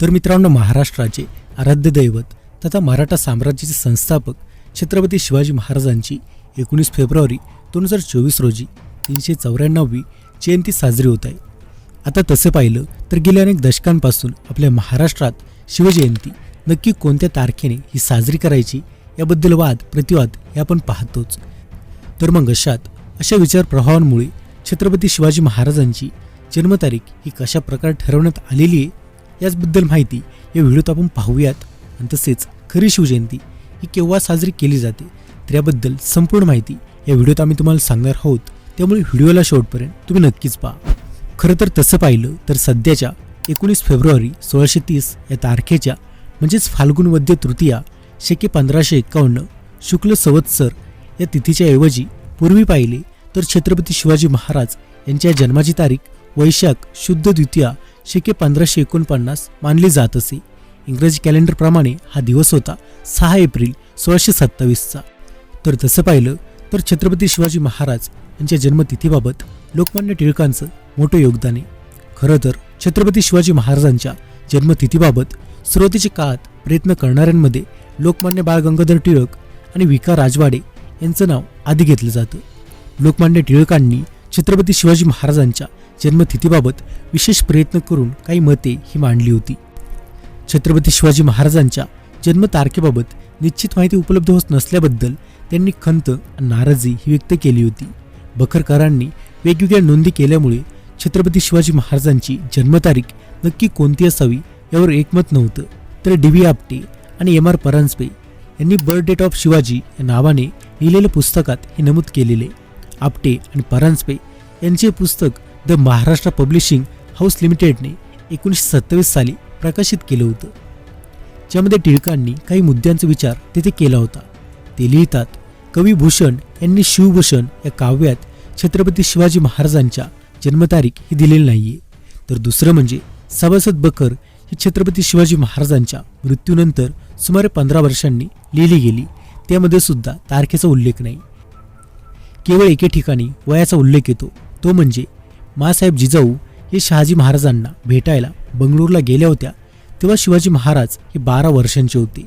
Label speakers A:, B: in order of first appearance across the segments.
A: तर मित्रांनो महाराष्ट्राचे आराध्य दैवत तथा मराठा साम्राज्याचे संस्थापक छत्रपती शिवाजी महाराजांची एकोणीस फेब्रुवारी दोन हजार चोवीस रोजी तीनशे चौऱ्याण्णववी जयंती साजरी होत आहे. आता तसं पाहिलं तर गेल्या अनेक दशकांपासून आपल्या महाराष्ट्रात शिवजयंती नक्की कोणत्या तारखेने ही साजरी करायची याबद्दल वाद प्रतिवाद हे आपण पाहतोच. तर मग अशात अशा विचार प्रभावांमुळे छत्रपती शिवाजी महाराजांची जन्मतारीख ही कशा प्रकारे ठरवण्यात आलेली आहे? याचबद्दल माहिती या व्हिडिओत आपण पाहूयात. आणि तसेच खरी शिवजयंती ही केव्हा साजरी केली जाते तर याबद्दल संपूर्ण माहिती या व्हिडिओत आम्ही तुम्हाला सांगणार आहोत. त्यामुळे व्हिडिओला शेवटपर्यंत तुम्ही नक्कीच पहा. खरं तर तसं पाहिलं तर सध्याच्या एकोणीस फेब्रुवारी सोळाशे तीस या तारखेच्या म्हणजेच फाल्गुन वद्य तृतीया शके पंधराशे एकावन्न शुक्ल संवत्सर या तिथीच्या ऐवजी पूर्वी पाहिले तर छत्रपती शिवाजी महाराज यांच्या जन्माची तारीख वैशाख शुद्ध द्वितीया शके पंधराशे एकोणपन्नास मानली जात असे. इंग्रजी कॅलेंडरप्रमाणे हा दिवस होता सहा एप्रिल सोळाशे सत्तावीसचा. तर तसं पाहिलं तर छत्रपती शिवाजी महाराज यांच्या जन्मतिथीबाबत लोकमान्य टिळकांचं मोठं योगदान आहे. खरं तर छत्रपती शिवाजी महाराजांच्या जन्मतिथीबाबत सुरुवातीच्या काळात प्रयत्न करणाऱ्यांमध्ये लोकमान्य बाळ गंगाधर टिळक आणि विका राजवाडे यांचं नाव आधी घेतलं जातं. लोकमान्य टिळकांनी छत्रपती शिवाजी महाराजांच्या जन्मतिथीबाबत विशेष प्रयत्न करून काही मते ही मांडली होती. छत्रपती शिवाजी महाराजांच्या जन्मतारखेबाबत निश्चित माहिती उपलब्ध होत नसल्याबद्दल त्यांनी खंत आणि नाराजी ही व्यक्त केली होती. बखरकरांनी वेगवेगळ्या नोंदी केल्यामुळे छत्रपती शिवाजी महाराजांची जन्मतारीख नक्की कोणती असावी यावर एकमत नव्हतं. तर डी व्ही आपटे आणि एम आर परांजपे यांनी बर्थ डेट ऑफ शिवाजी या नावाने लिहिलेल्या पुस्तकात हे नमूद केलेले. आपटे आणि परांजपे यांचे पुस्तक द महाराष्ट्र पब्लिशिंग हाऊस लिमिटेडने एकोणीसशे सत्तावीस साली प्रकाशित केलं होतं. ज्यामध्ये टिळकांनी काही मुद्द्यांचा विचार तेथे केला होता. ते लिहितात कवी भूषण यांनी शिवभूषण या काव्यात छत्रपती शिवाजी महाराजांच्या जन्मतारीख ही दिलेली नाहीये. तर दुसरं म्हणजे सभासद बकर ही छत्रपती शिवाजी महाराजांच्या मृत्यूनंतर सुमारे पंधरा वर्षांनी लिहिली गेली. त्यामध्ये सुद्धा तारखेचा उल्लेख नाही. केवळ एके ठिकाणी वयाचा उल्लेख येतो. तो म्हणजे मासाहेब जिजाऊ हे शहाजी महाराजांना भेटायला बंगळूरला गेल्या होत्या तेव्हा शिवाजी महाराज हे बारा वर्षांचे होते.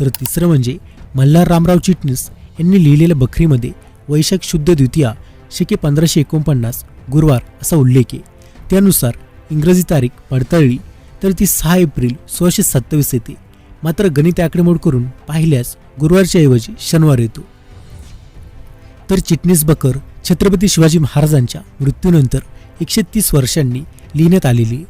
A: तर तिसरं म्हणजे मल्हार रामराव चिटणीस यांनी लिहिलेल्या बखरीमध्ये वैशाख शुद्ध द्वितीया शके पंधराशे एकोणपन्नास गुरुवार असा उल्लेख आहे. त्यानुसार इंग्रजी तारीख पडताळली तर ती सहा एप्रिल सोळाशे सत्तावीस येते. मात्र गणित आकडेमोड करून पाहिल्यास गुरुवारच्या ऐवजी शनिवार येतो. तर चिटणीस बकर छत्रपती शिवाजी महाराजांच्या मृत्यूनंतर एकशे तीस वर्षांनी लिहिण्यात आलेली.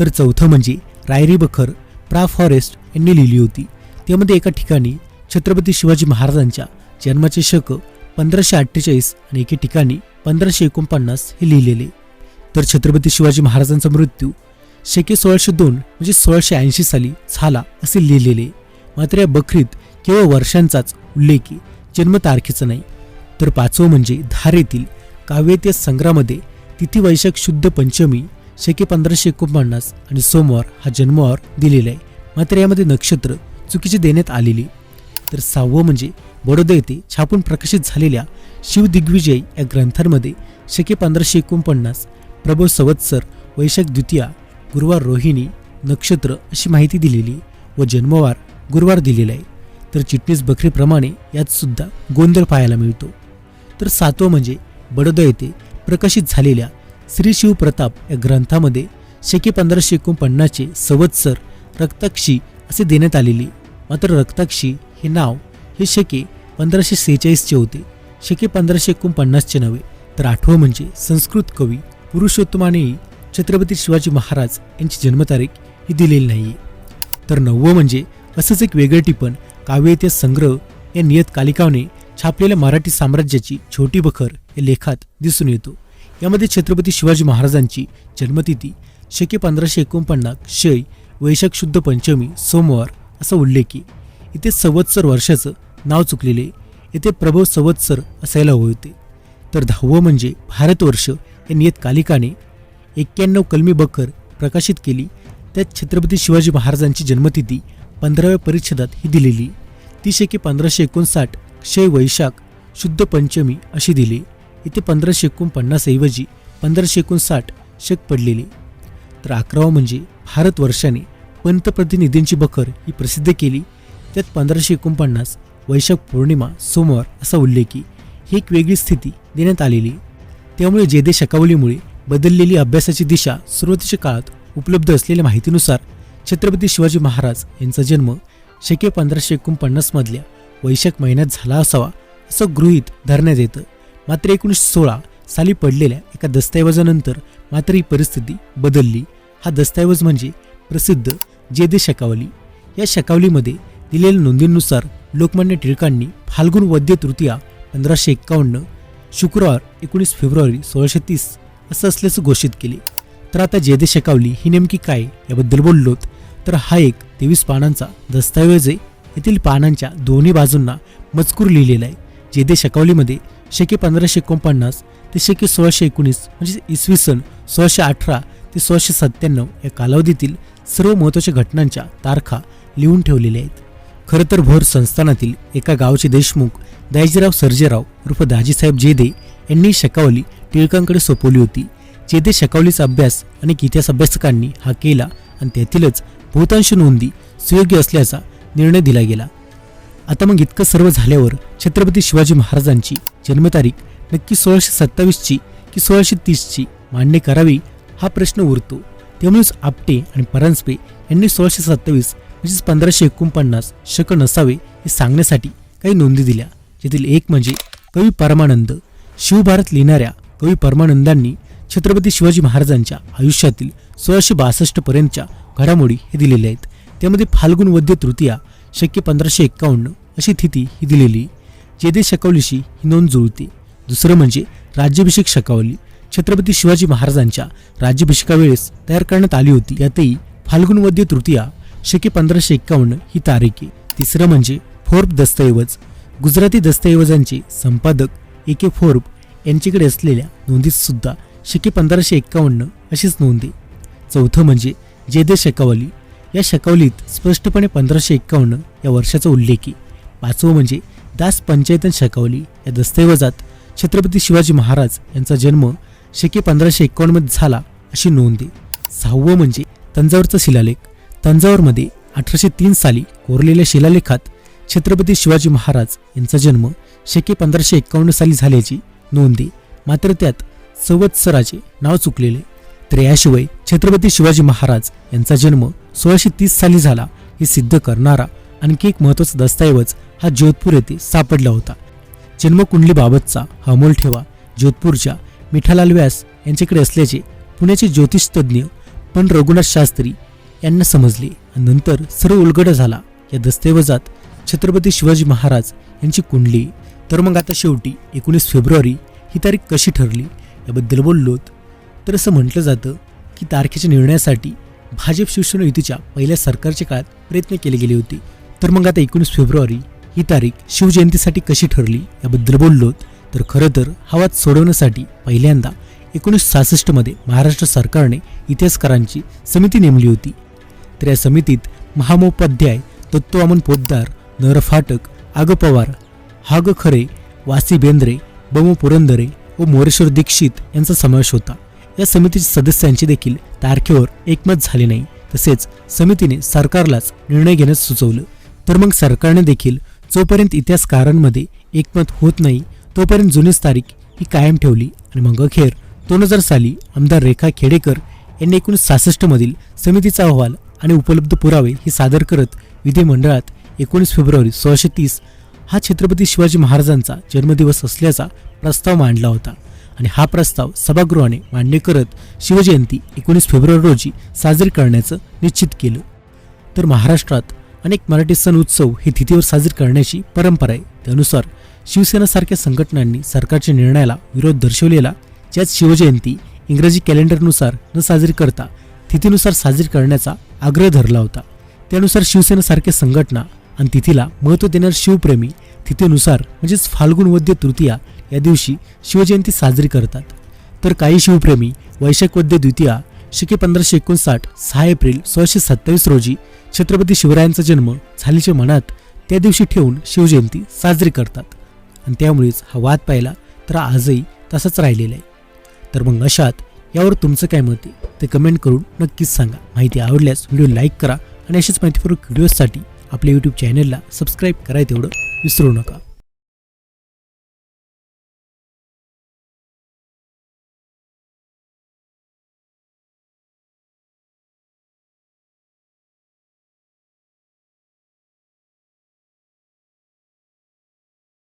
A: तर चौथं म्हणजे रायरी बखर प्रा फॉरेस्ट यांनी लिहिली होती. त्यामध्ये एका ठिकाणी छत्रपती शिवाजी महाराजांच्या जन्माचे शक पंधराशे अठ्ठेचाळीस आणि एके ठिकाणी पंधराशे एकोणपन्नास हे लिहिलेले. तर छत्रपती शिवाजी महाराजांचा मृत्यू शके सोळाशे दोन म्हणजे सोळाशे ऐंशी साली झाला असे लिहिलेले. मात्र या बखरीत केवळ वर्षांचाच उल्लेख जन्मतारखेचा नाही. तर पाचवं म्हणजे धार काव्यते संग्रहामध्ये संग्रामध्ये तिथी वैशाख शुद्ध पंचमी शके पंधराशे एकोणपन्नास आणि सोमवार हा जन्मवार दिलेला आहे. मात्र यामध्ये नक्षत्र चुकीचे देण्यात आलेली. तर सहावं म्हणजे बडोदा येथे छापून प्रकाशित झालेल्या शिवदिग्विजय या ग्रंथांमध्ये शके पंधराशे एकोणपन्नास प्रभो संवत्सर वैशाख द्वितीया गुरुवार रोहिणी नक्षत्र अशी माहिती दिलेली व जन्मवार गुरुवार दिलेला आहे. तर चिटणीस बकरीप्रमाणे यात सुद्धा गोंधळ पाहायला मिळतो. तर सातवं म्हणजे बडोदा येथे प्रकाशित झालेल्या श्री शिवप्रताप या ग्रंथामध्ये शके पंधराशे एकोणपन्नासचे संवत्सर रक्ताक्षी असे देण्यात आलेले. मात्र रक्ताक्षी हे नाव हे शके पंधराशे सेहेचाळीसचे होते. शके पंधराशे एकोणपन्नासचे नव्हे तर आठवं म्हणजे संस्कृत कवी पुरुषोत्तमानेही छत्रपती शिवाजी महाराज यांची जन्मतारीख ही दिलेली नाही तर नववं म्हणजे असंच एक वेगळं टिपण काव्य संग्रह या नियतकालिकाने छापलेल्या मराठी साम्राज्याची छोटी बखर या लेखात दिसून येतो. यामध्ये छत्रपती शिवाजी महाराजांची जन्मतिथी शके पंधराशे एकोणपन्नास शय वैशाख शुद्ध पंचमी सोमवार असा उल्लेख. आहे इथे संवत्सर वर्षाचं नाव चुकलेले येथे प्रभव संवत्सर असायला हवे होते. तर दहावं म्हणजे भारतवर्ष या नियतकालिकाने एक्क्याण्णव कलमी बखर प्रकाशित केली. त्यात छत्रपती शिवाजी महाराजांची जन्मतिथी पंधराव्या परिच्छेदात ही दिलेली. ती शके पंधराशे एकोणसाठ क्षय वैशाख शुद्ध पंचमी अशी दिली. इथे पंधराशे एकोणपन्नास ऐवजी पंधराशे एकोणसाठ शक पडलेली. तर अकरावा म्हणजे भारतवर्षाने पंतप्रतिनिधींची बखर ही प्रसिद्ध केली. त्यात पंधराशे एकोणपन्नास वैशाख पौर्णिमा सोमवार असा उल्लेखी ही एक वेगळी स्थिती देण्यात आलेली. त्यामुळे जेदे शकावलीमुळे बदललेली अभ्यासाची दिशा सुरुवातीच्या काळात उपलब्ध असलेल्या माहितीनुसार छत्रपती शिवाजी महाराज यांचा जन्म शके पंधराशे एकोणपन्नासमधल्या वैशाख महिन्यात झाला असावा असं गृहीत धरण्यात येतं. मात्र एकोणीसशे सोळा साली पडलेल्या एका दस्तऐवजानंतर मात्र ही परिस्थिती बदलली. हा दस्तऐवज म्हणजे प्रसिद्ध जेदे शकावली. या शकावलीमध्ये दिलेल्या नोंदींनुसार लोकमान्य टिळकांनी फाल्गुन वद्य तृतीया पंधराशे एक्कावन्न शुक्रवार एकोणीस फेब्रुवारी सोळाशे तीस असं असल्याचं घोषित केले. तर आता जेदे शकावली ही नेमकी काय याबद्दल बोललोत? तर हा एक तेवीस पानांचा दस्तऐवज आहे. येथील पानांच्या दोन्ही बाजूंना मजकूर लिहिलेला आहे जेदे शकावलीमध्ये शके पंधराशे एकोणपन्नास ते शके सोळाशे एकोणीस म्हणजे इसवी सन सोळाशे अठरा ते सोळाशे सत्त्याण्णव या कालावधीतील सर्व महत्त्वाच्या घटनांच्या तारखा लिहून ठेवलेल्या आहेत. खरं तर भोर संस्थानातील एका गावचे देशमुख दायजीराव सर्जेराव उर्फ दाजीसाहेब जेदे यांनी शकावली टिळकांकडे सोपवली होती जेदे शकावलीचा अभ्यास अनेक इतिहास अभ्यासकांनी हा केला आणि त्यातीलच बहुतांश नोंदी सुयोग्य असल्याचा निर्णय दिला गेला. आता मग इतकं सर्व झाल्यावर छत्रपती शिवाजी महाराजांची जन्मतारीख नक्की सोळाशे सत्तावीसची की सोळाशे तीसची मान्य करावी हा प्रश्न उरतो. त्यामुळेच आपटे आणि परांजपे यांनी सोळाशे सत्तावीस म्हणजेच पंधराशे एकोणपन्नास शक नसावे हे सांगण्यासाठी काही नोंदी दिल्या. ज्यातील एक म्हणजे कवी परमानंद. शिवभारत लिहिणाऱ्या कवी परमानंदांनी छत्रपती शिवाजी महाराजांच्या आयुष्यातील सोळाशे बासष्टपर्यंतच्या घडामोडी हे दिलेल्या आहेत. त्यामध्ये फाल्गुन वद्य तृतीया शक्य पंधराशे एक्कावन्न अशी तिथी ही दिलेली. जेदे शकावलीशी ही नोंद जुळते. दुसरं म्हणजे राज्याभिषेक शकावली. छत्रपती शिवाजी महाराजांच्या राज्याभिषेकावेळेस तयार करण्यात आली होती. यातही फाल्गुन वद्य तृतीया शके पंधराशे एक्कावन्न ही तारीख. आहे तिसरं म्हणजे फोर्ब दस्तऐवज. गुजराती दस्तऐवजांचे संपादक ए के फोर्ब यांच्याकडे असलेल्या नोंदीत सुद्धा शके पंधराशे एक्कावन्न अशीच नोंद आहे. चौथं म्हणजे जेदे शकावली. या शकवलीत स्पष्टपणे पंधराशे एक्कावन्न या वर्षाचा उल्लेख आहे. पाचवं म्हणजे दास पंचायतन शकावली या दस्तऐवजात छत्रपती शिवाजी महाराज यांचा जन्म शके पंधराशे एकावन्नमध्ये झाला अशी नोंद आहे. सहावं म्हणजे तंजावरचा शिलालेख. तंजावरमध्ये अठराशे तीन साली कोरलेल्या शिलालेखात छत्रपती शिवाजी महाराज यांचा जन्म शके पंधराशे एक्कावन्न साली झाल्याची नोंद आहे. मात्र त्यात संवत्सराचे नाव चुकलेले तर याशिवाय छत्रपती शिवाजी महाराज यांचा जन्म सोळाशे तीस साली झाला. हे सिद्ध करणारा आणखी एक महत्त्वाचा दस्तऐवज हा जोधपूर येथे सापडला होता. जन्मकुंडलीबाबतचा हा अमोल ठेवा जोधपूरच्या मिठालाल व्यास यांच्याकडे असल्याचे पुण्याचे ज्योतिषतज्ञ पण रघुनाथ शास्त्री यांना समजले. आणि नंतर सर्व उलगड झाला. या दस्तऐवजात छत्रपती शिवाजी महाराज यांची कुंडली. तर मग आता शेवटी एकोणीस फेब्रुवारी ही तारीख कशी ठरली? याबद्दल बोललोत. तर असं म्हटलं जातं की तारखेच्या निर्णयासाठी भाजप शिवसेना युतीच्या पहिल्या सरकारच्या काळात प्रयत्न केले गेले होते. तर मग आता एकोणीस फेब्रुवारी ही तारीख शिवजयंतीसाठी कशी ठरली याबद्दल बोललो तर खरं तर हा वाद सोडवण्यासाठी पहिल्यांदा एकोणीसशे सहासष्टमध्ये महाराष्ट्र सरकारने इतिहासकारांची समिती नेमली होती. तर या समितीत महामोपाध्याय तत्ववामन पोद्दार नर फाटक आग पवार हाग खरे वासी बेंद्रे बमो पुरंदरे व मोरेश्वर दीक्षित यांचा समावेश होता. या समितीच्या सदस्यांचे देखील तारखेवर एकमत झाले नाही. तसेच समितीने सरकारलाच निर्णय घेण्यास सुचवलं. तर मग सरकारने देखील जोपर्यंत इतिहासकारांमध्ये एकमत होत नाही तोपर्यंत जुनीच तारीख ही कायम ठेवली. आणि मग अखेर दोन हजार साली आमदार रेखा खेडेकर यांनी एकोणीसशे सहासष्टमधील समितीचा अहवाल आणि उपलब्ध पुरावे हे सादर करत विधिमंडळात एकोणीस फेब्रुवारी सोळाशे तीस हा छत्रपती शिवाजी महाराजांचा जन्मदिवस असल्याचा प्रस्ताव मांडला होता. आणि हा प्रस्ताव सभागृहाने मान्य करत शिवजयंती एकोणीस फेब्रुवारी रोजी साजरी करण्याचं निश्चित केलं. तर महाराष्ट्रात अनेक मराठी सण उत्सव हे तिथीवर साजरी करण्याची परंपरा आहे. त्यानुसार शिवसेनासारख्या संघटनांनी सरकारच्या निर्णयाला विरोध दर्शवलेला ज्यात शिवजयंती इंग्रजी कॅलेंडरनुसार न साजरी करता तिथीनुसार साजरी करण्याचा आग्रह धरला होता. त्यानुसार शिवसेनासारख्या संघटना आणि तिथीला महत्त्व देणारे शिवप्रेमी तिथीनुसार म्हणजेच फाल्गुन वद्य तृतीया या दिवशी शिवजयंती साजरी करतात. तर काही शिवप्रेमी वैशाख वद्य द्वितीया शके पंधराशे एकोणसाठ सहा एप्रिल सोळाशे सत्तावीस रोजी छत्रपती शिवरायांचा जन्म झाल्याचे मनात त्या दिवशी ठेवून शिवजयंती साजरी करतात. आणि त्यामुळेच हा वाद पाहिला तर आजही तसाच राहिलेला आहे. तर मग अशात यावर तुमचं काय मत आहे? ते कमेंट करून नक्कीच सांगा. माहिती आवडल्यास व्हिडिओ लाईक करा आणि अशाच माहितीपूर्वक व्हिडिओजसाठी आपल्या यूट्यूब चॅनलला सबस्क्राईब करायला तेवढं विसरू नका.